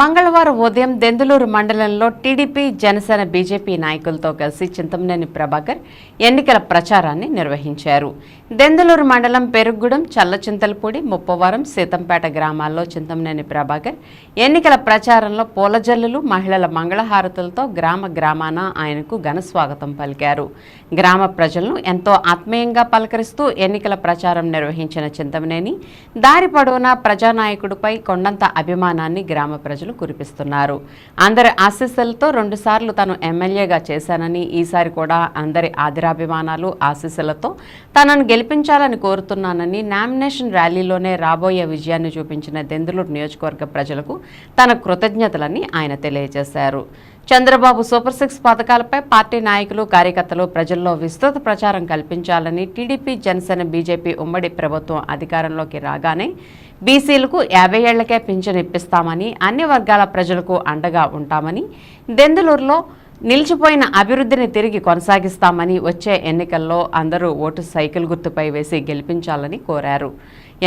మంగళవారం ఉదయం దెందులూరు మండలంలో టీడీపీ జనసేన బీజేపీ నాయకులతో కలిసి చింతమనేని ప్రభాకర్ ఎన్నికల ప్రచారాన్ని నిర్వహించారు. దెందులూరు మండలం పెరుగుగూడెం చల్లచింతలపూడి ముప్పవరం సీతంపేట గ్రామాల్లో చింతమనేని ప్రభాకర్ ఎన్నికల ప్రచారంలో పూలజల్లులు మహిళల మంగళహారతులతో గ్రామ గ్రామాన ఆయనకు ఘన స్వాగతం పలికారు. గ్రామ ప్రజలను ఎంతో ఆత్మీయంగా పలకరిస్తూ ఎన్నికల ప్రచారం నిర్వహించిన చింతమనేని దారి పొడవునా ప్రజానాయకుడిపై కొండంత అభిమానాన్ని గ్రామ ప్రజలు కురిపిస్తున్నారు. అందరి ఆశీస్సులతో రెండుసార్లు తాను ఎమ్మెల్యేగా చేశానని ఈసారి కూడా అందరి ఆదిరాభిమానాలు ఆశీస్సులతో తనను గెలిపించాలని కోరుతున్నానని నామినేషన్ ర్యాలీలోనే రాబోయే విజయాన్ని చూపించిన దెందులూరు నియోజకవర్గ ప్రజలకు తన కృతజ్ఞతలని ఆయన తెలియజేశారు. చంద్రబాబు సూపర్ సిక్స్ పథకాలపై పార్టీ నాయకులు కార్యకర్తలు ప్రజల్లో విస్తృత ప్రచారం కల్పించాలని టీడీపీ జనసేన బీజేపీ ఉమ్మడి ప్రభుత్వం అధికారంలోకి రాగానే బీసీలకు యాభై ఏళ్ళకే పింఛను ఇప్పిస్తామని అన్ని వర్గాల ప్రజలకు అండగా ఉంటామని దెందులూరులో నిలిచిపోయిన అభివృద్ధిని తిరిగి కొనసాగిస్తామని వచ్చే ఎన్నికల్లో అందరూ ఓటు సైకిల్ గుర్తుపై వేసి గెలిపించాలని కోరారు.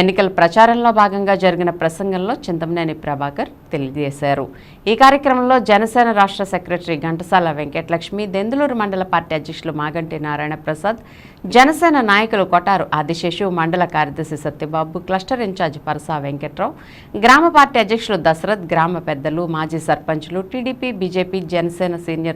ఎన్నికల ప్రచారంలో భాగంగా జరిగిన ప్రసంగంలో చింతమనేని ప్రభాకర్ తెలియజేశారు. ఈ కార్యక్రమంలో జనసేన రాష్ట్ర సెక్రటరీ ఘంటసాల వెంకటలక్ష్మి దెందులూరు మండల పార్టీ అధ్యక్షులు మాగంటి నారాయణ ప్రసాద్ జనసేన నాయకులు కొటారు ఆదిశేషు మండల కార్యదర్శి సత్యబాబు క్లస్టర్ ఇన్ఛార్జ్ పరసా వెంకట్రావు గ్రామ పార్టీ అధ్యక్షులు దశరథ్ గ్రామ పెద్దలు మాజీ సర్పంచులు టీడీపీ బీజేపీ జనసేన సీనియర్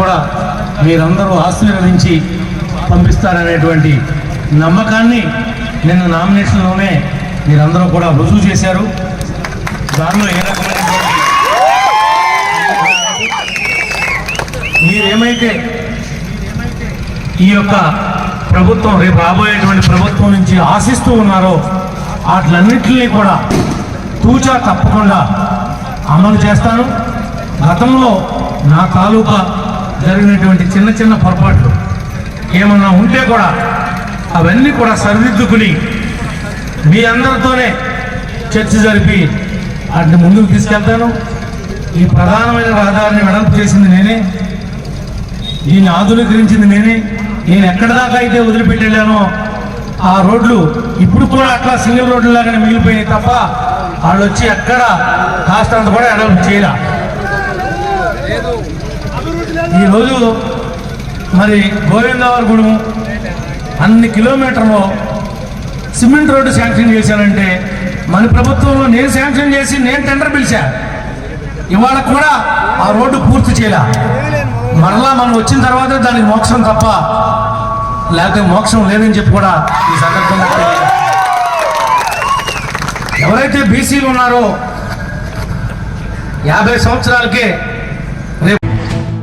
కూడా మీరందరూ ఆశీర్వదించి పంపిస్తారనేటువంటి నమ్మకాన్ని నిన్న నామినేషన్లోనే మీరందరూ కూడా రుజువు చేశారు. దానిలో ఏ రకమైనటువంటి మీరేమైతే ఈ యొక్క ప్రభుత్వం రేపు రాబోయేటువంటి ప్రభుత్వం నుంచి ఆశిస్తూ ఉన్నారో వాటిలన్నింటినీ కూడా తూచా తప్పకుండా అమలు చేస్తాను. గతంలో నా తాలూకా జరిగినటువంటి చిన్న చిన్న పొరపాట్లు ఏమన్నా ఉంటే కూడా అవన్నీ కూడా సరిదిద్దుకుని మీ అందరితోనే చర్చ జరిపి వాటిని ముందుకు తీసుకెళ్తాను. ఈ ప్రధానమైన రహదారిని వెడల్పు చేసింది నేనే. దీన్ని ఆధునీకరించింది నేనే. నేను ఎక్కడ దాకా అయితే వదిలిపెట్టి వెళ్ళానో ఆ రోడ్లు ఇప్పుడు కూడా అట్లా సింగిల్ రోడ్లు లాగానే మిగిలిపోయినాయి తప్ప వాళ్ళు వచ్చి ఎక్కడ కాస్తంత కూడా ఎడల్పు చేయలే. ఈరోజు మరి గోవిందవరగూడెం అన్ని కిలోమీటర్లు సిమెంట్ రోడ్డు శాంక్షన్ చేశానంటే మన ప్రభుత్వంలో నేను శాంక్షన్ చేసి నేను టెండర్ పిలిచా. ఇవాళ కూడా ఆ రోడ్డు పూర్తి చేయలే? మరలా మనం వచ్చిన తర్వాతే దానికి మోక్షం తప్ప లేకపోతే మోక్షం లేదని చెప్పి కూడా ఈ సందర్భంగా ఎవరైతే బీసీలు ఉన్నారో యాభై సంవత్సరాలకే